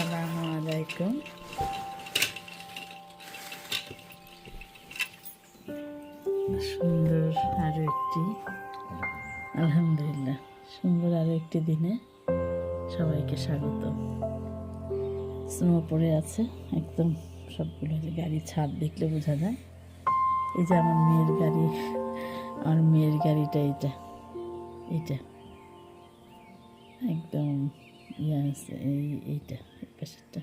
আসসালামু সুন্দর আরও একটি, আলহামদুলিল্লাহ, সুন্দর আরও একটি দিনে সবাইকে স্বাগত। স্নো পড়ে আছে, একদম সবগুলো গাড়ি ছাদ দেখলে বোঝা যায়। এই যে আমার মেয়ের গাড়ি, আমার মেয়ের গাড়িটা এটা এটা। একদম আছে এই এইটা এই পাশেরটা।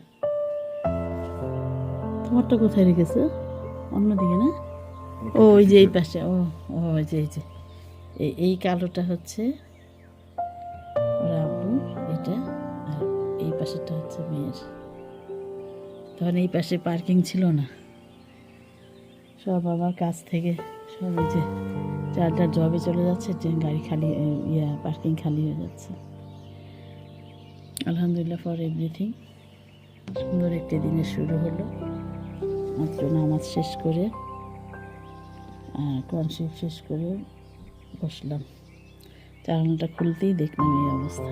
তোমারটা কোথায় রেখেছো? অন্যদিকে না? ও ওই যে এই পাশে ও ও ওই যে এই যে। এই এই কালোটা হচ্ছে আব্বু এটা আর এই পাশেরটা হচ্ছে মেয়ের। তখন এই পাশে পার্কিং ছিল না। সব আমার কাছ থেকে সব ওই যে যার যার জবে চলে যাচ্ছে যে গাড়ি খালি ইয়া পার্কিং খালি হয়ে যাচ্ছে। আলহামদুলিল্লাহ ফর এভরিথিং সুন্দর একটি দিনের শুরু হলো। মাত্র নামাজ শেষ করে কনসিপ শেষ করে বসলাম। চালানোটা খুলতেই দেখলাম এই অবস্থা।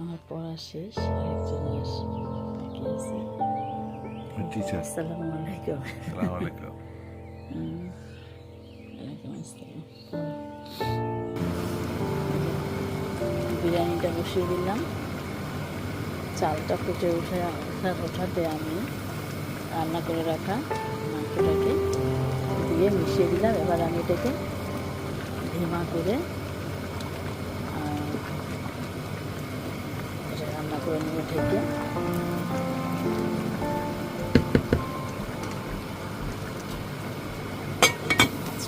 আমার পড়া শেষ, আরেকজন আসে বাকি আছে। টিচার আসসালামু আলাইকুম সালাম আলাইকুম বিরিয়ানিটা বসিয়ে দিলাম। চালটা ফুটে উঠে ওঠা- ওঠাতে আমি রান্না করে রাখা মাংসটাকে দিয়ে মিশিয়ে দিলাম। এবার আমি এটাকে ধিমা করে রান্না করে নেব ঢেকে।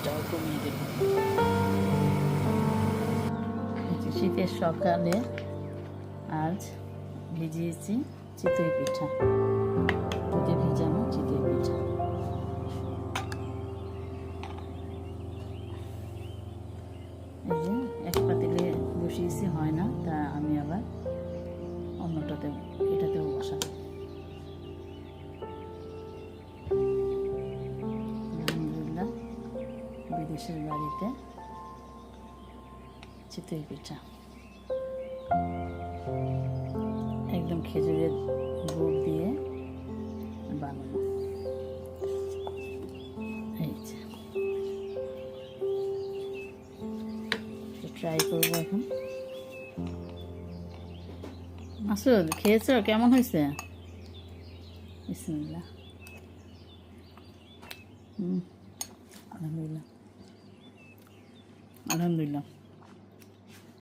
মাছটাও কমিয়ে শীতের সকালে আজ ভিজিয়েছি চিতই পিঠা। দুধে ভিজানো চিতই পিঠা। এক পাতিলে বসিয়েছি, হয় না, তা আমি আবার অন্যটাতে বিদেশের বাড়িতে চিতই পিঠা একদম খেজুরের গুড় দিয়ে বানানো ট্রাই করব এখন মাসুদ খেয়েছো কেমন হয়েছে বিসমিল্লাহ হুম আলহামদুলিল্লাহ আলহামদুলিল্লাহ।